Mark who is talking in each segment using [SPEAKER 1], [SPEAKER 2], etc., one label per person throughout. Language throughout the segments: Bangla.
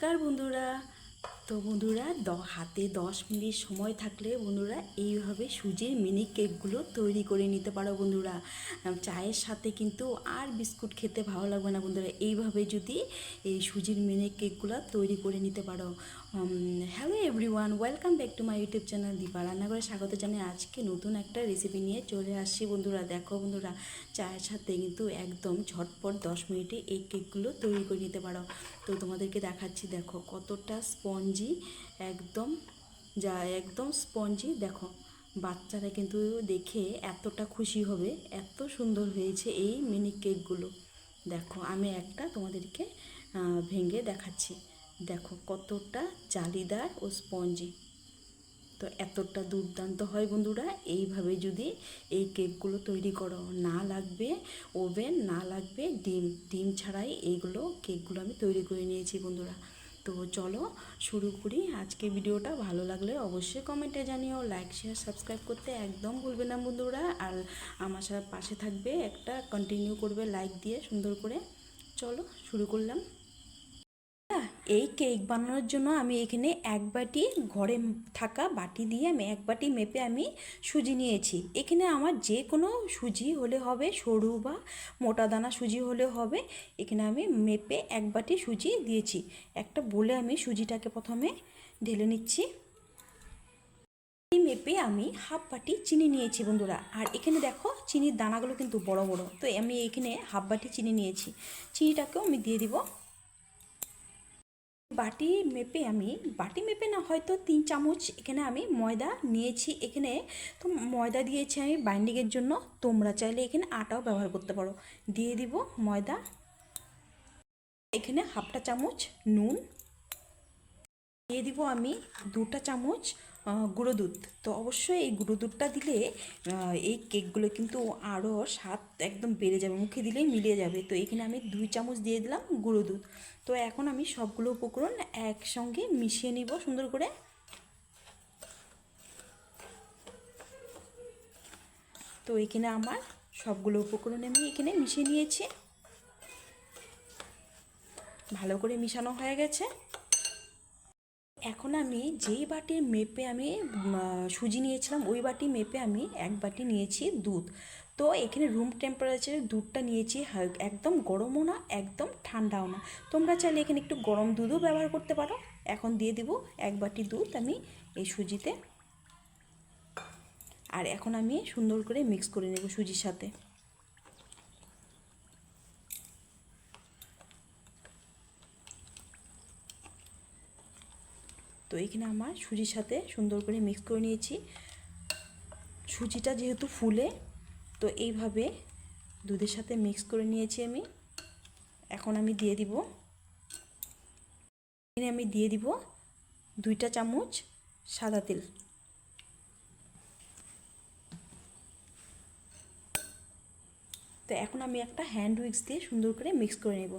[SPEAKER 1] কার বন্ধুরা। তো বন্ধুরা, দ, হাতে দশ মিনিট সময় থাকলে বন্ধুরা এইভাবে সুজির মিনি কেকগুলো তৈরি করে নিতে পারো বন্ধুরা। চায়ের সাথে কিন্তু আর বিস্কুট খেতে ভালো লাগবে না বন্ধুরা। এইভাবে যদি এই সুজির মিনি কেকগুলো তৈরি করে নিতে পারো। Hello everyone welcome back to my YouTube channel Deepa রান্নাঘরে স্বাগত জানাই আজকে নতুন একটা রেসিপি নিয়ে চলে আসছি বন্ধুরা। দেখো বন্ধুরা, চায়ের সাথে কিন্তু একদম ঝটপট দশ মিনিটে এই কেকগুলো তৈরি করে নিতে পারো। তো তোমাদেরকে দেখাচ্ছি, দেখো কতটা স্পঞ্জি একদম যা একদম স্পঞ্জি দেখো, বাচ্চারা কিন্তু দেখে এতটা খুশি হবে, এত সুন্দর হয়েছে এই মিনি কেকগুলো দেখো, আমি একটা তোমাদেরকে ভেঙে দেখাচ্ছি। দেখো কতটা জালিদার ও স্পঞ্জি। তো এতটা দুর্দান্ত হয় বন্ধুরা, এইভাবে যদি এই কেকগুলো তৈরি করো। না লাগবে ওভেন, না লাগবে ডিম। ডিম ছাড়াই এইগুলো কেকগুলো আমি তৈরি করে নিয়েছি বন্ধুরা। তো চলো শুরু করি। আজকে ভিডিওটা ভালো লাগলে অবশ্যই কমেন্টে জানিও। লাইক, শেয়ার, সাবস্ক্রাইব করতে একদম ভুলবে না বন্ধুরা। আর আমার সাথে পাশে থাকবে একটা কন্টিনিউ করবে লাইক দিয়ে সুন্দর করে। চলো শুরু করলাম। এই কেক বানানোর জন্য আমি এখানে এক বাটি ঘরে থাকা বাটি দিয়ে আমি এক বাটি মেপে আমি সুজি নিয়েছি। এখানে আমার যে কোনো সুজি হলে হবে সরু বা মোটা দানা সুজি হলে হবে। এখানে আমি মেপে এক বাটি সুজি দিয়েছি। একটা বলে আমি সুজিটাকে প্রথমে ঢেলে নিচ্ছি। মেপে আমি হাফ বাটি চিনি নিয়েছি বন্ধুরা। আর এখানে দেখো চিনির দানাগুলো কিন্তু বড় বড়। তো আমি এখানে হাফ বাটি চিনি নিয়েছি। চিনিটাকেও আমি দিয়ে দিব। বাটি মেপে আমি, বাটি মেপে না, হয়তো তিন চামচ এখানে আমি ময়দা নিয়েছি এখানে। তো ময়দা দিয়েছি আমি বাইন্ডিংয়ের জন্য। তোমরা চাইলে এখানে আটাও ব্যবহার করতে পারো। দিয়ে দিব ময়দা। এখানে হাফটা চামচ নুন। দিয়ে দিব আমি দুটা চামচ গুঁড়ো দুধ তো অবশ্যই এই গুঁড়ো দুধটা দিলে এই কেকগুলো কিন্তু আরও স্বাদ একদম বেড়ে যাবে, মুখে দিলেই মিলিয়ে যাবে। তো এখানে আমি দুই চামচ দিয়ে দিলাম গুঁড়ো দুধ তো এখন আমি সবগুলো উপকরণ একসঙ্গে মিশিয়ে নিব সুন্দর করে। তো এখানে আমার সবগুলো উপকরণ আমি এখানে মিশিয়ে নিয়েছি। ভালো করে মিশানো হয়ে গেছে। এখন আমি যেই বাটির মেপে আমি সুজি নিয়েছিলাম, ওই বাটি মেপে আমি এক বাটি নিয়েছি দুধ। তো এখানে রুম টেম্পারেচারের দুধটা নিয়েছি একদম গরমও না, একদম ঠান্ডাও না। তোমরা চাইলে এখানে একটু গরম দুধও ব্যবহার করতে পারো। এখন দিয়ে দিব এক বাটি দুধ আমি এই সুজিতে। আর এখন আমি সুন্দর করে মিক্স করে নেব সুজির সাথে। তো এখানে আমার সুজির সাথে সুন্দর করে মিক্স করে নিয়েছি। সুজিটা যেহেতু ফুলে, তো এইভাবে দুধের সাথে মিক্স করে নিয়েছি আমি। এখন আমি দিয়ে দিব। এখানে আমি দিয়ে দিব দুইটা চামচ সাদা তেল। তো এখন আমি একটা হ্যান্ড উইক্স দিয়ে সুন্দর করে মিক্স করে নেব।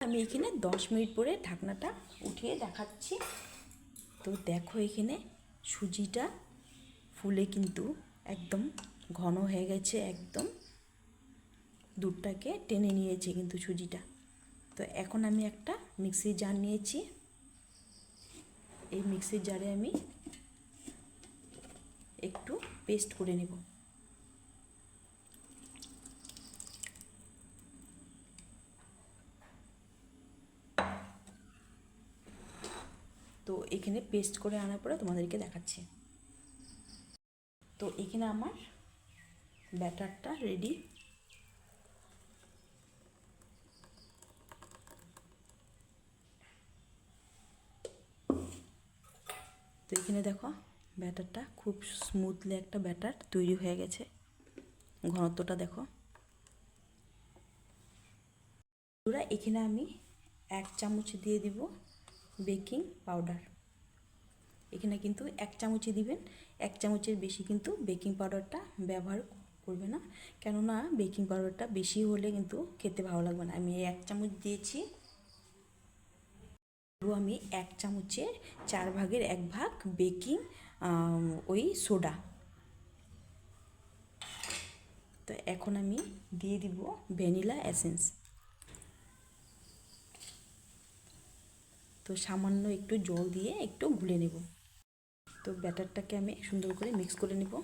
[SPEAKER 1] আমি এখানে দশ মিনিট পরে ঢাকনাটা উঠিয়ে দেখাচ্ছি। তো দেখো এখানে সুজিটা ফুলে কিন্তু একদম ঘন হয়ে গেছে, একদম দুধটাকে টেনে নিয়েছে কিন্তু সুজিটা। তো এখন আমি একটা মিক্সির জার নিয়েছি। এই মিক্সির জারে আমি একটু পেস্ট করে নেব তো এখানে পেস্ট করে আনার পরে তোমাদেরকে দেখাচ্ছি। তো এখানে আমার ব্যাটারটা রেডি তো এখানে দেখো ব্যাটারটা খুব স্মুথলি একটা ব্যাটার তৈরি হয়ে গেছে। ঘনত্বটা দেখো। এখানে আমি এক চামচ দিয়ে দিব বেকিং পাউডার এখানে কিন্তু এক চামচই দিবেন, এক চামচের বেশি কিন্তু বেকিং পাউডারটা ব্যবহার করবে না। কেননা বেকিং পাউডারটা বেশি হলে কিন্তু খেতে ভালো লাগবে না। আমি এক চামচ দিয়েছি। আমি এক চামচের চার ভাগের এক ভাগ বেকিং ওই সোডা তো এখন আমি দিয়ে দিব ভ্যানিলা এসেন্স তো সামান্য একটু জল দিয়ে একটু গুলে নেব। তো ব্যাটারটাকে আমি সুন্দর করে মিক্স করে নেব।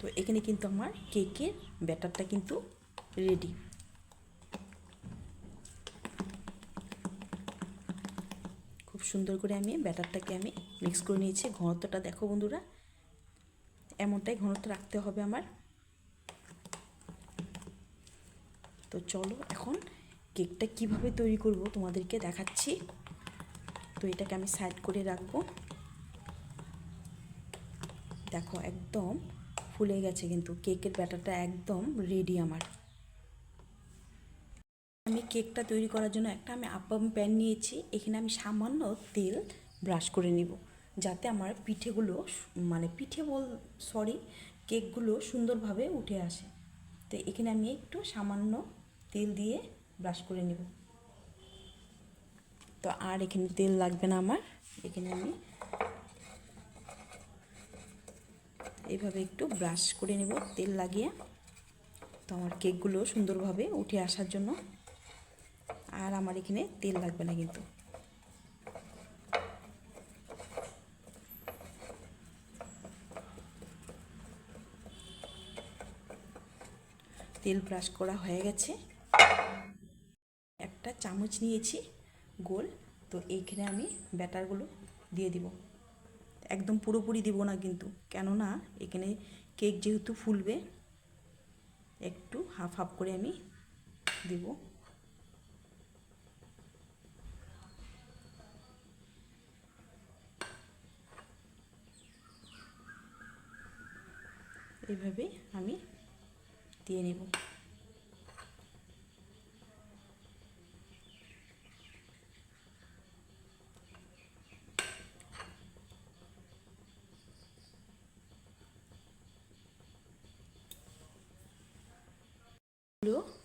[SPEAKER 1] তো এখানে কিন্তু আমার কেকের ব্যাটারটা কিন্তু রেডি সুন্দর করে আমি ব্যাটারটাকে আমি মিক্স করে নিয়েছি। ঘনত্বটা দেখো বন্ধুরা, এমনটাই ঘনত্ব রাখতে হবে আমার। তো চলো এখন কেকটা কীভাবে তৈরি করব তোমাদেরকে দেখাচ্ছি। তো এটাকে আমি সাইড করে রাখব। দেখো একদম ফুলে গেছে কিন্তু, কেকের ব্যাটারটা একদম রেডি আমার। আমি কেকটা তৈরি করার জন্য একটা আমি আপাম প্যান নিয়েছি। এখানে আমি সামান্য তেল ব্রাশ করে নিব। যাতে আমার পিঠেগুলো মানে পিঠে বল সরি কেকগুলো সুন্দরভাবে উঠে আসে। তো এখানে আমি একটু সামান্য তেল দিয়ে ব্রাশ করে নিব। তো আর এখানে তেল লাগবে না আমার। এখানে আমি এইভাবে একটু ব্রাশ করে নেব, তেল লাগিয়ে। তো আমার কেকগুলো সুন্দরভাবে উঠে আসার জন্য। আর আমার এখানে তেল লাগবে না কিন্তু। তেল ব্রাশ করা হয়ে গেছে। একটা চামচ নিয়েছি গোল, তো এইখানে আমি ব্যাটারগুলো দিয়ে দিব। একদম পুরোপুরি দিব না কিন্তু, কেননা এখানে কেক যেহেতু ফুলবে, একটু হাফ হাফ করে আমি দিব। এইভাবে আমি দিয়ে নেব।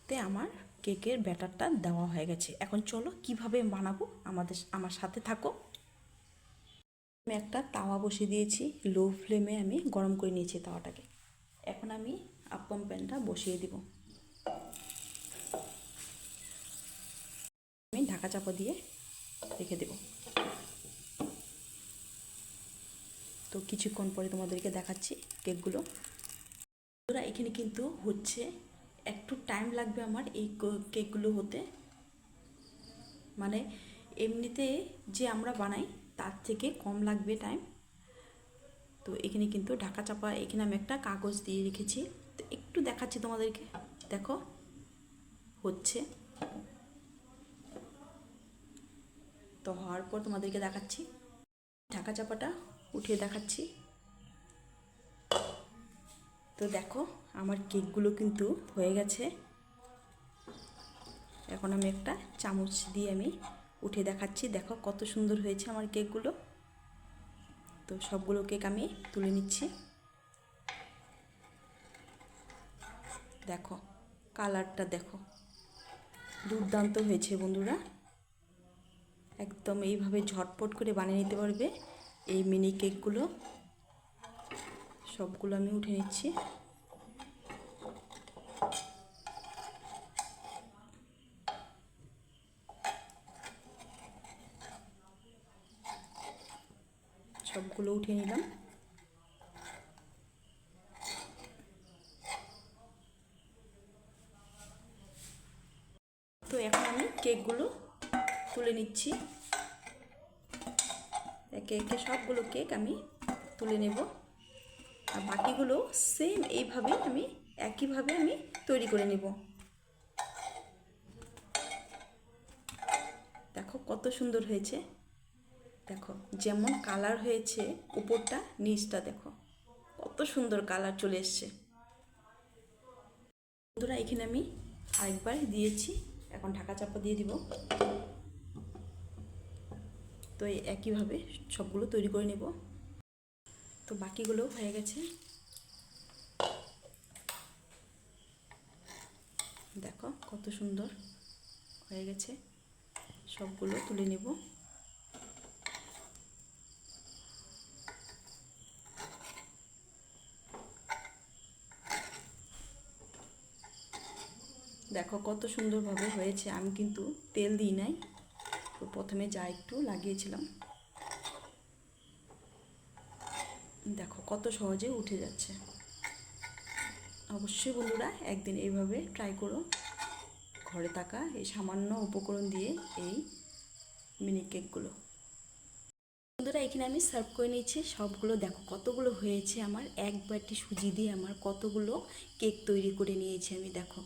[SPEAKER 1] তে আমার কেকের ব্যাটারটা দেওয়া হয়ে গেছে। এখন চলো কীভাবে বানাবো আমাদের, আমার সাথে থাকো। আমি একটা তাওয়া বসিয়ে দিয়েছি। লো ফ্লেমে আমি গরম করে নিয়েছি তাওয়াটাকে। এখন আমি আপ্পম প্যানটা বসিয়ে দিব। আমি ঢাকা চাপা দিয়ে রেখে দেব। তো কিছুক্ষণ পরে তোমাদেরকে দেখাচ্ছি কেকগুলো। ওরা এখানে কিন্তু হচ্ছে একটু টাইম লাগবে আমার এই কেকগুলো হতে। মানে এমনিতে যে আমরা বানাই, তার থেকে কম লাগবে টাইম তো এখানে কিন্তু ঢাকা চাপা, এখানে আমি একটা কাগজ দিয়ে রেখেছি। তো একটু দেখাচ্ছি তোমাদেরকে। দেখো, হচ্ছে। তো হওয়ার পর তোমাদেরকে দেখাচ্ছি। ঢাকা চাপাটা উঠিয়ে দেখাচ্ছি। তো দেখো, আমার কেকগুলো কিন্তু হয়ে গেছে। এখন আমি একটা চামচ দিয়ে আমি উঠে দেখাচ্ছি। দেখো কত সুন্দর হয়েছে আমার কেকগুলো। তো সবগুলো কেক আমি তুলে নিচ্ছি। দেখো, কালারটা দেখো। দুর্দান্ত হয়েছে বন্ধুরা। একদম এইভাবে ঝটপট করে বানিয়ে নিতে পারবে এই মিনি কেকগুলো। সবগুলো আমি উঠে নিচ্ছি। সবগুলো উঠিয়ে নিলাম। তো এখন আমি কেকগুলো তুলে নিচ্ছি। একে একে সবগুলো কেক আমি তুলে নেব। আর বাকিগুলো সেম এইভাবে আমি, একইভাবে আমি তৈরি করে নেব। দেখো কত সুন্দর হয়েছে। দেখো, যেমন কালার হয়েছে, উপরটা নিচটা দেখো। কত সুন্দর কালার চলে এসছে। বন্ধুরা, এখানে আমি আরেকবার দিয়েছি, এখন ঢাকা চাপা দিয়ে দিব। তো একইভাবে সবগুলো তৈরি করে নেব। তো বাকিগুলো হয়ে গেছে। দেখো, কত সুন্দর হয়ে গেছে। সবগুলো তুলে নেব। দেখো কত সুন্দরভাবে হয়েছে। আমি কিন্তু তেল দিই নাই, তো প্রথমে যা একটু লাগিয়েছিলাম। দেখো কত সহজে উঠে যাচ্ছে। অবশ্যই বন্ধুরা একদিন এইভাবে ট্রাই করো। ঘরে থাকা এই সামান্য উপকরণ দিয়ে এই মিনি কেকগুলো বন্ধুরা এখানে আমি সার্ভ করে নিয়েছি। সবগুলো দেখো কতগুলো হয়েছে আমার। এক বাটি সুজি দিয়ে আমার কতগুলো কেক তৈরি করে নিয়েছি আমি, দেখো।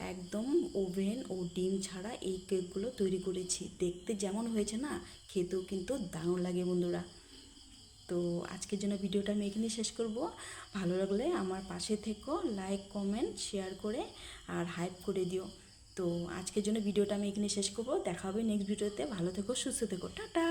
[SPEAKER 1] একদম ওভেন ও ডিম ছাড়া এই কেকগুলো তৈরি করেছি। দেখতে যেমন হয়েছে না, খেতেও কিন্তু দারুণ লাগে বন্ধুরা। তো আজকের জন্য ভিডিওটা আমি এখানে শেষ করব। ভালো লাগলে আমার পাশে থেকো, লাইক, কমেন্ট, শেয়ার করে আর হাইপ করে দিও। তো আজকের জন্য ভিডিওটা আমি এখানে শেষ করব। দেখা হবে নেক্সট ভিডিওতে। ভালো থেকো, সুস্থ থেকো। টাটা!